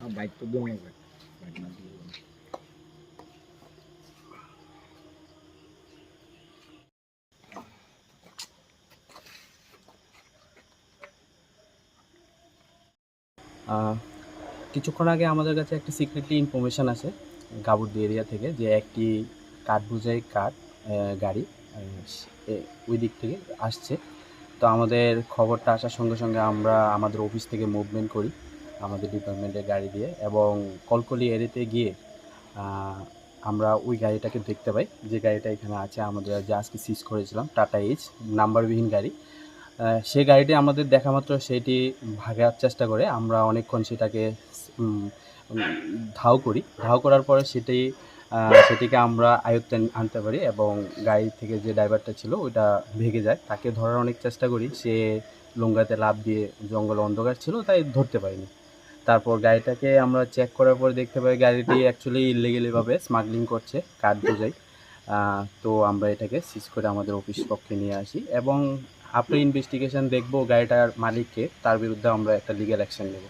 Bike তো দিয়ে bike না দিয়ে কিছুক্ষণ আগে আমাদের কাছে একটা সিক্রেটলি ইনফরমেশান আছে গাবুদ্দি এরিয়া থেকে, যে একটি কাঠ বুঝাই কাঠ গাড়ি ওই দিক থেকে আসছে। তো আমাদের খবরটা আসার সঙ্গে সঙ্গে আমরা আমাদের অফিস থেকে মুভমেন্ট করি, আমাদের ডিপার্টমেন্টের গাড়ি দিয়ে এবং কলকলি এরিয়াতে গিয়ে আমরা ওই গাড়িটাকে দেখতে পাই। যে গাড়িটা এখানে আছে, আমাদের যে আজকে সিজ করেছিলাম টাটা এইচ নাম্বারবিহীন গাড়ি। সেই গাড়িটি আমাদের দেখা মাত্র সেটি ভাগার চেষ্টা করে। আমরা অনেকক্ষণ সেটাকে ধাও করি। ধাও করার পরে সেটি সেটিকে আমরা আয়ত্তে আনতে পারি এবং গাড়ি থেকে যে ড্রাইভারটা ছিল ওইটা ভেঙে যায়। তাকে ধরার অনেক চেষ্টা করি। সে লুঙ্গাতে লাভ দিয়ে জঙ্গল অন্ধকার ছিল, তাই ধরতে পারিনি। তারপর গাড়িটাকে আমরা চেক করার পর দেখতে পাই গাড়িটি অ্যাকচুয়ালি ইলিগেলিভাবে স্মাগলিং করছে, কাঠ বোঝাই। তো আমরা এটাকে সিজ করে আমাদের অফিস পক্ষে নিয়ে আসি এবং আফটার ইনভেস্টিগেশন দেখব গাড়িটার মালিককে, তার বিরুদ্ধে আমরা একটা লিগ্যাল অ্যাকশন নেব।